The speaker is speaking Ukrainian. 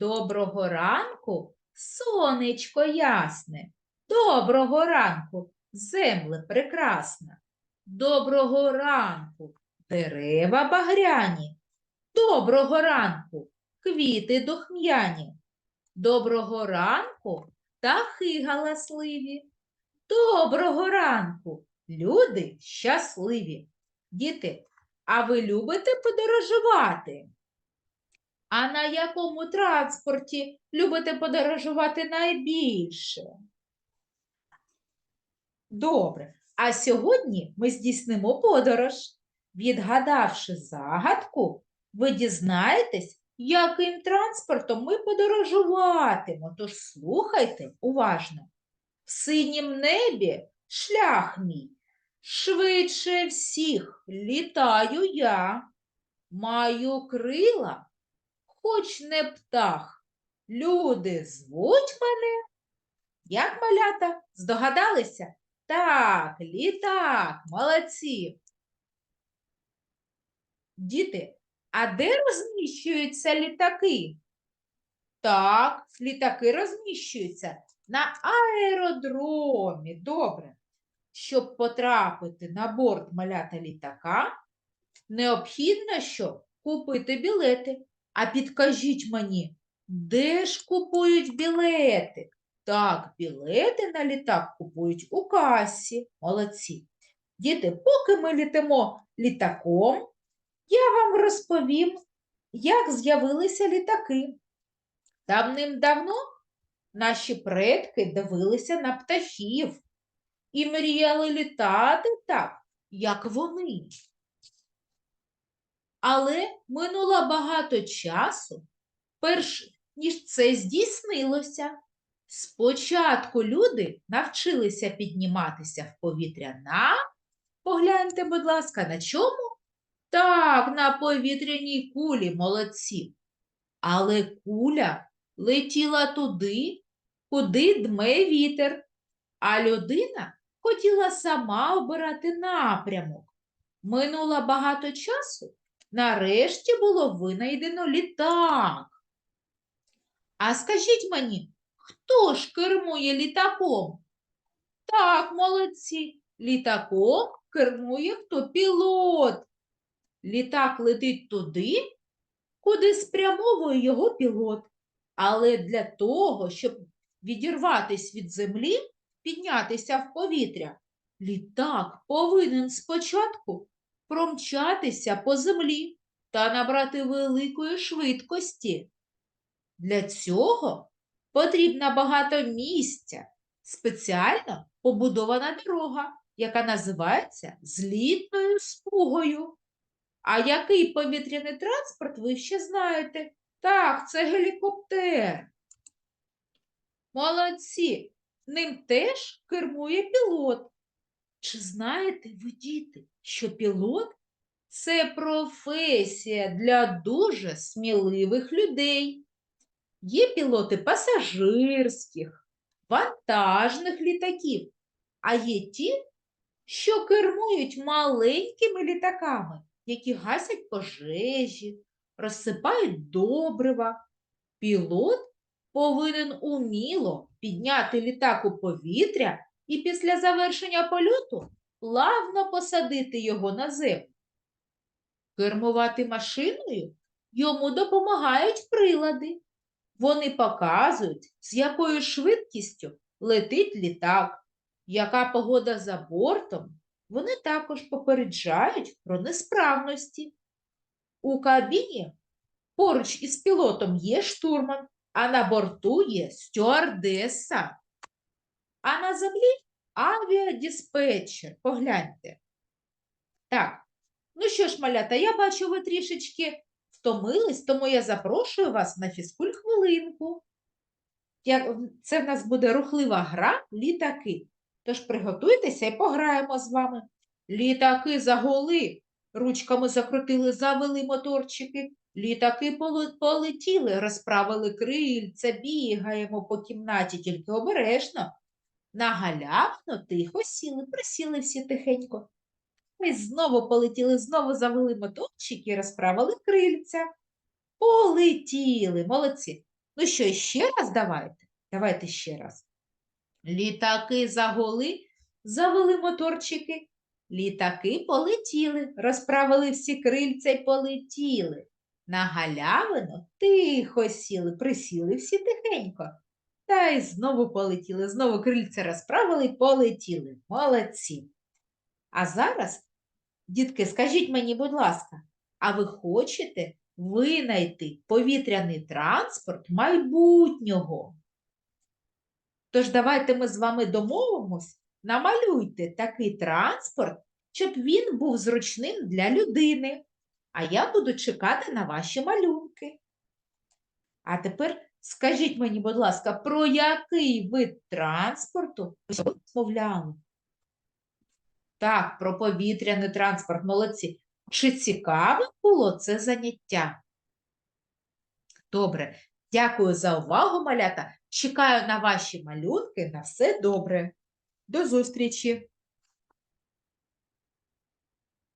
Доброго ранку, сонечко ясне. Доброго ранку, земле прекрасна. Доброго ранку, дерева багряні. Доброго ранку, квіти духм'яні. Доброго ранку, птахи галасливі. Доброго ранку, люди щасливі. Діти, а ви любите подорожувати? А на якому транспорті любите подорожувати найбільше? Добре. А сьогодні ми здійснимо подорож. Відгадавши загадку, ви дізнаєтесь, яким транспортом ми подорожуватимемо. Тож слухайте уважно. В синім небі шлях мій. Швидше всіх літаю я. Маю крила, хоч не птах. Люди звуть мене. Як малята? Здогадалися? Так, літак, молодці. Діти, а де розміщуються літаки? Так, літаки розміщуються на аеродромі. Добре. Щоб потрапити на борт малята літака, необхідно що купити білети. А підкажіть мені, де ж купують білети? Так, білети на літак купують у касі. Молодці. Діти, поки ми літимо літаком, я вам розповім, як з'явилися літаки. Давним-давно наші предки дивилися на птахів і мріяли літати так, як вони. Але минуло багато часу, перш ніж це здійснилося. Спочатку люди навчилися підніматися в повітря на, погляньте, будь ласка, на чому? Так, на повітряній кулі, молодці. Але куля летіла туди, куди дме вітер, а людина хотіла сама обирати напрямок. Минуло багато часу, нарешті було винайдено літак. А скажіть мені, хто ж кермує літаком? Так, молодці, літаком кермує хто пілот. Літак летить туди, куди спрямовує його пілот. Але для того, щоб відірватися від землі, піднятися в повітря, літак повинен спочатку промчатися по землі та набрати великої швидкості. Для цього потрібно багато місця, спеціально побудована дорога, яка називається злітною смугою. А який повітряний транспорт ви ще знаєте? Так, це гелікоптер. Молодці, ним теж кермує пілот. Чи знаєте ви, діти, що пілот це професія для дуже сміливих людей? Є пілоти пасажирських, вантажних літаків, а є ті, що кермують маленькими літаками, які гасять пожежі, розсипають добрива. Пілот повинен уміло підняти літак у повітря і після завершення польоту плавно посадити його на землю. Кермувати машиною йому допомагають прилади. Вони показують, з якою швидкістю летить літак, яка погода за бортом. Вони також попереджають про несправності. У кабіні поруч із пілотом є штурман, а на борту є стюардеса. А на землі авіадиспетчер. Погляньте. Так, ну що ж, малята, я бачу, ви трішечки втомились, тому я запрошую вас на фізкульт-хвилинку. Це в нас буде рухлива гра літаки. Тож приготуйтеся і пограємо з вами. Літаки загули, ручками закрутили, завели моторчики. Літаки полетіли, розправили крильця, бігаємо по кімнаті, тільки обережно. На галявину тихо сіли, присіли всі тихенько. Ми знову полетіли, знову завели моторчики, розправили крильця. Полетіли, молодці. Ну що, ще раз давайте? Давайте ще раз. Літаки загули, завели моторчики. Літаки полетіли, розправили всі крильця й полетіли. На галявину тихо сіли, присіли всі тихенько. Та й знову полетіли, знову крильця розправили й полетіли. Молодці. А зараз, дітки, скажіть мені, будь ласка, а ви хочете винайти повітряний транспорт майбутнього? Тож давайте ми з вами домовимось, намалюйте такий транспорт, щоб він був зручним для людини. А я буду чекати на ваші малюнки. А тепер скажіть мені, будь ласка, про який вид транспорту ви розмовляли? Так, про повітряний транспорт, молодці. Чи цікавим було це заняття? Добре, дякую за увагу, малята. Чекаю на ваші малюнки. На все добре. До зустрічі!